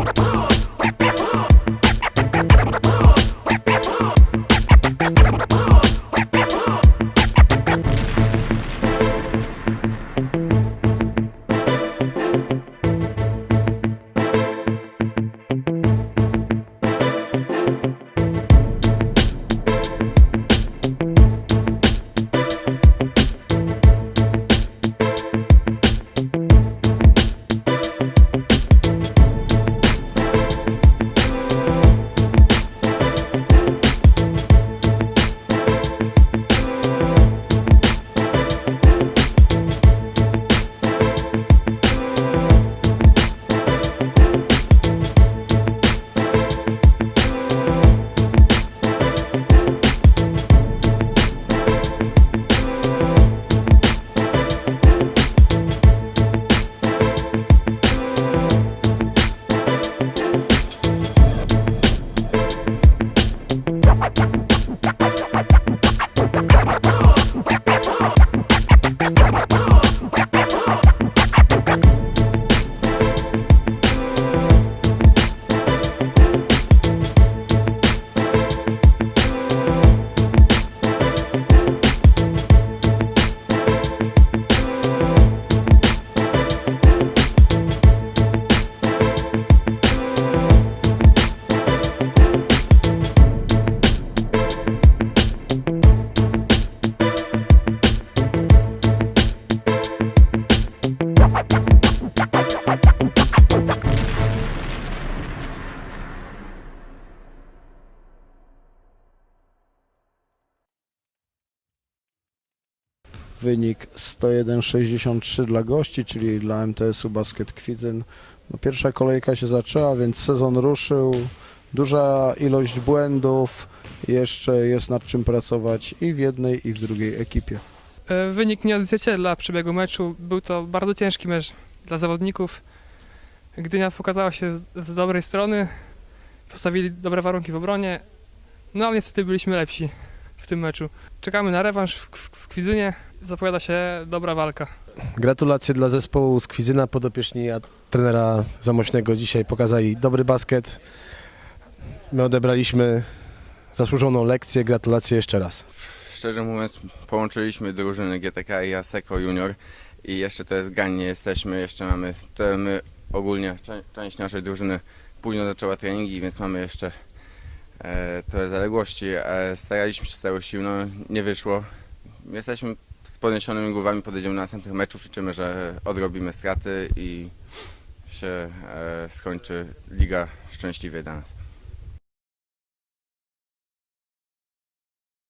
Oh! Wynik 101-63 dla gości, czyli dla MTS-u Basket Kwidzyn. No, pierwsza kolejka się zaczęła, więc sezon ruszył. Duża ilość błędów, jeszcze jest nad czym pracować i w jednej, i w drugiej ekipie. E, Wynik nie odzwierciedla przebiegu meczu. Był to bardzo ciężki mecz dla zawodników. Gdynia pokazała się z, dobrej strony, postawili dobre warunki w obronie, no ale niestety byliśmy lepsi tym meczu. Czekamy na rewanż w, w, w Kwidzynie. Zapowiada się dobra walka. Gratulacje dla zespołu z Kwizyna, podopieczni a trenera Zamośnego dzisiaj pokazali dobry basket. My odebraliśmy zasłużoną lekcję, gratulacje jeszcze raz. Szczerze mówiąc, połączyliśmy drużyny GTK i Aseko Junior i jeszcze to jest gań, nie jesteśmy, jeszcze mamy, to my ogólnie, część naszej drużyny późno zaczęła treningi, więc mamy jeszcze e, trochę zaległości. E, staraliśmy się z całą siłą, no, nie wyszło. Jesteśmy z podniesionymi głowami, podejdziemy do następnych meczów, liczymy, że odrobimy straty i się e, skończy liga szczęśliwie dla nas.